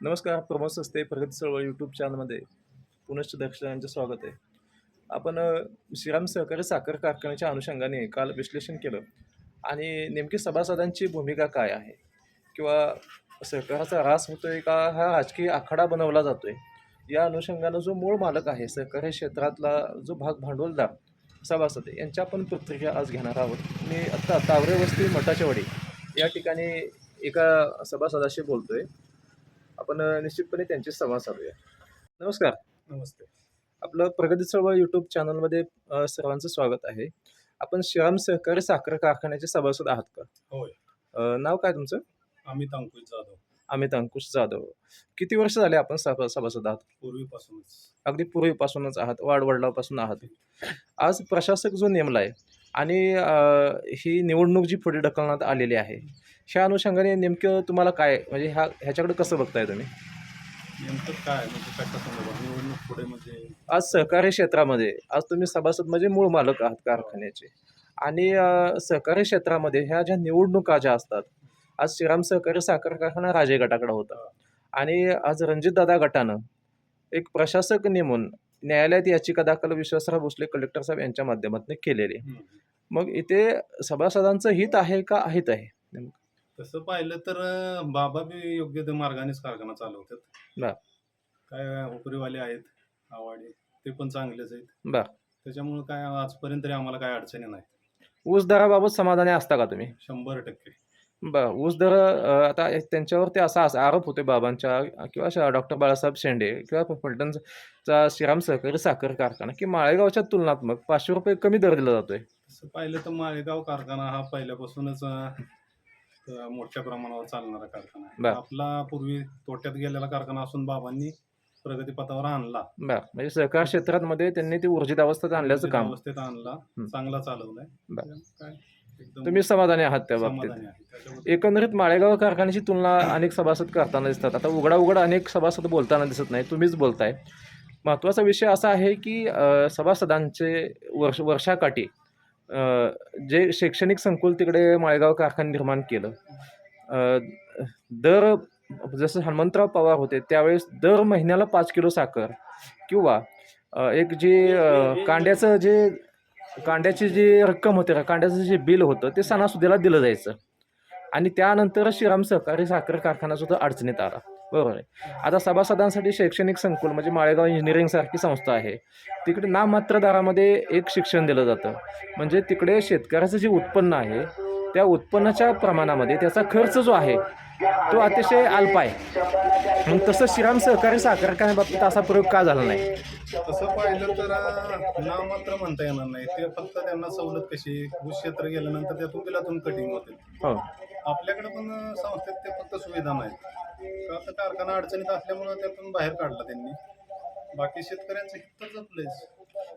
नमस्कार प्रमोद सस्ते प्रगती चळवळ यूट्यूब चॅनलमध्ये पुनश्च दर्शकांचे स्वागत आहे. आपण श्रीराम सहकारी साखर कारखान्याच्या अनुषंगाने काल विश्लेषण केलं आणि नेमकी सभासदांची भूमिका काय आहे? किंवा सहकाराचा ऱ्हास होतोय का? हा राजकीय आखाडा बनवला जातोय. या अनुषंगानं जो मूळ मालक आहे सहकारी क्षेत्रातला जो भाग भांडवलदार सभासद आहे, यांच्या आपण प्रतिक्रिया आज घेणार आहोत. मी आत्ता तावरे वस्ती मठाचेवाडी या ठिकाणी एका सभासदाशी बोलतोय. आपण निश्चितपणे त्यांची संवाद साधूया. नमस्कार. नमस्ते. आपलं प्रगती चळवळ यूट्यूब चॅनलमध्ये सर्वांचं स्वागत आहे. आपण श्रीराम सहकारी साखर कारखान्याचे सभासद आहात का? होय. अ, नाव काय तुमचं? अमित अंकुश जाधव. अमित अंकुश जाधव. किती वर्ष झाले आपण सभा सभासद आहात? पूर्वीपासूनच. अगदी पूर्वीपासूनच आहात. वाडवडिलापासून आहात. आज प्रशासक जो नेमला आहे आणि अ, ही निवडणूक जी पुढे ढकलण्यात आलेली आहे ह्या अनुषंगाने नेमकं तुम्हाला काय म्हणजे ह्या ह्याच्याकडे कसं बघताय तुम्ही? नेमकं काय म्हणजे निवडणूक पुढे म्हणजे आज सहकारी क्षेत्रामध्ये आज तुम्ही सभासद म्हणजे मूळ मालक आहात कारखान्याचे. आणि सहकारी क्षेत्रामध्ये ह्या ज्या निवडणुका ज्या असतात आज श्रीराम सहकारी साखर कारखाना राजे गटाकडे होता. आणि आज रणजितदादा गटानं एक प्रशासक नेमून न्यायालयात याचिका दाखल विश्वासराव भोसले कलेक्टर साहेब यांच्या माध्यमातून केलेली. मग इथे सभासदांचं हित आहे का अहित आहे? तसं पाहिलं तर अं, बाबा बी योग्य ते मार्गानेच कारखाना चालवतात. बर. काय उपरीवाले आहेत आवाडे ते पण चांगलेच आहेत. बर. त्याच्यामुळे काय आजपर्यंत तरी आम्हाला काय अडचणी नाही ऊस दराबाबत समाधानी असता का तुम्ही? शंभर टक्के. बरं. ऊस दर अ, आता त्यांच्यावरती असा असा आरोप होते बाबांच्या किंवा डॉक्टर बाळासाहेब शेंडे किंवा फलटणचा श्रीराम सहकारी साखर कारखाना की माळेगावच्या तुलनात्मक पाचशे रुपये कमी दर दिला जातोय. तसं पाहिलं तर माळेगाव कारखाना हा पहिल्यापासूनच अं, मोठ्या प्रमाणावर चालणारा कारखाना बर. आहे आपला पूर्वी तोट्यात गेलेला कारखाना असून बाबांनी प्रगतीपथावर आणला. बरं. म्हणजे सहकार क्षेत्रामध्ये त्यांनी ती ऊर्जित अवस्थेत आणल्याचं त्या काम. अवस्थेत आणला. चांगला चालवलाय. बर. काय? एकदम तुम्ही समाधानी आहात त्या बाबतीत. समाधानी आहे. त्याच्याबद्दल एकंदरीत माळेगाव कारखान्याची तुलना अनेक सभासद करताना दिसतात. आता उघडा उघड अनेक सभासद बोलताना दिसत नाही. तुम्हीच बोलताय. महत्त्वाचा विषय असा आहे की अ, सभासदांचे वर्ष वर्षाकाठी जे शैक्षणिक संकुल तिकडे माळेगाव कारखाने निर्माण केलं दर जसं हनुमंतराव पवार होते त्यावेळेस दर महिन्याला पाच किलो साखर किंवा एक जे कांड्याचं जे कांड्याची जी रक्कम होते का कांड्याचं जे बिल होतं ते सणासुदीला दिलं जायचं. आणि त्यानंतर श्रीराम सहकारी साखर कारखाना सुद्धा अडचणीत आला. बरोबर आहे. आता सभासदांसाठी शैक्षणिक संकुल म्हणजे माळेगाव इंजिनिअरिंग सारखी संस्था आहे. तिकडे नाममात्र दरामध्ये एक शिक्षण दिलं जातं. म्हणजे तिकडे शेतकऱ्याचं जे उत्पन्न आहे त्या उत्पन्नाच्या प्रमाणामध्ये त्याचा खर्च जो आहे तो अतिशय अल्प आहे. मग तसं श्रीराम सहकारी साखर कारखान्याबाबतीत असा प्रयोग का झाला नाही? तसं पाहिलं तर नाममात्र म्हणता येणार नाही. ते फक्त त्यांना सवलत कशी ऊस क्षेत्र गेल्यानंतर त्यातून बिलातून कटिंग होते. हो. आपल्याकडे पण संस्थेत ते फक्त सुविधा नाहीत. तर कारखाना अडचणीत असल्यामुळे त्यातून बाहेर काढला त्यांनी. बाकी शेतकऱ्यांचं हित तर जपलंच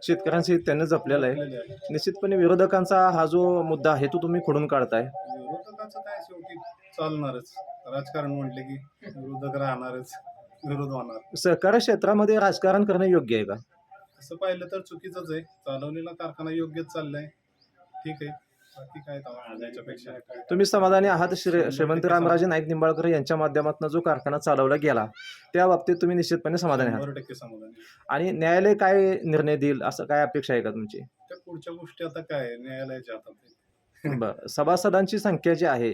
शेतकऱ्यांचे त्यांनी जपलेलं आहे. जपलेलं आहे. निश्चितपणे विरोधकांचा हा जो मुद्दा आहे तो तुम्ही खोडून काढताय. विरोधकाचं काय शेवटी? चालणारच. राजकारण म्हटले की विरोधक राहणारच. विरोध होणार. सहकारी क्षेत्रामध्ये राजकारण करणं योग्य आहे का? असं पाहिलं तर चुकीचंच आहे. चालवलेला कारखाना योग्यच चाललाय. ठीक आहे. तुम्ही समाधानी आहात श्री श्रीमंत रामराजे नाईक निंबाळकर यांच्या माध्यमातून जो कारखाना चालवला गेला त्या बाबतीत तुम्ही निश्चितपणे समाधानी आहात. आणि न्यायालय काय निर्णय देईल असं काय अपेक्षा आहे का तुमची पुढच्या गोष्टी आता काय न्यायालयाच्या हातात. बरं सभासदांची संख्या जी आहे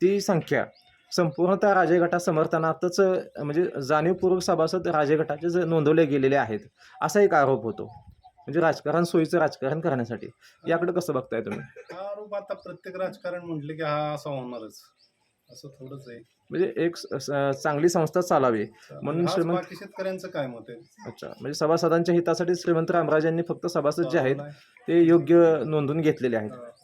ती संख्या संपूर्णतः राजे गटा समर्थनार्थच अं, म्हणजे जाणीवपूर्वक सभासद राजे गटाचे नोंदवले गेलेले आहेत असा एक आरोप होतो म्हणजे राजकारण सोयीचं राजकारण करण्यासाठी. याकडे कसं बघताय तुम्ही? आरोप आता प्रत्येक राजकारण म्हटले की हा असा होणारच. असं थोडंच आहे. म्हणजे एक स- चांगली संस्था चालावी. म्हणून श्रीमंत- बाकी शेतकऱ्यांचं काय मत आहे? अच्छा. म्हणजे सभासदांच्या हितासाठी श्रीमंत रामराजांनी फक्त सभासद जे आहेत. ते योग्य नोंदवून घेतलेले आहेत. हा.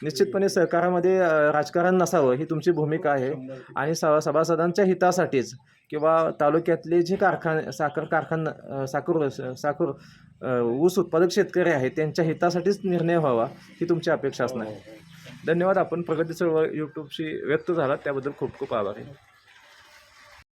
निश्चितपणे सहकारामध्ये राजकारण नसावं ही तुमची भूमिका आहे. आणि स सभासदांच्या हितासाठीच किंवा तालुक्यातले जे कारखाने साखर कारखाना साखर साखर ऊस उत्पादक शेतकरी आहेत त्यांच्या हितासाठीच निर्णय व्हावा ही तुमची अपेक्षा असणार आहे हो, हो. धन्यवाद आपण प्रगती चळवळ यूट्यूबशी व्यक्त झाला त्याबद्दल खूप खूप आभार आहे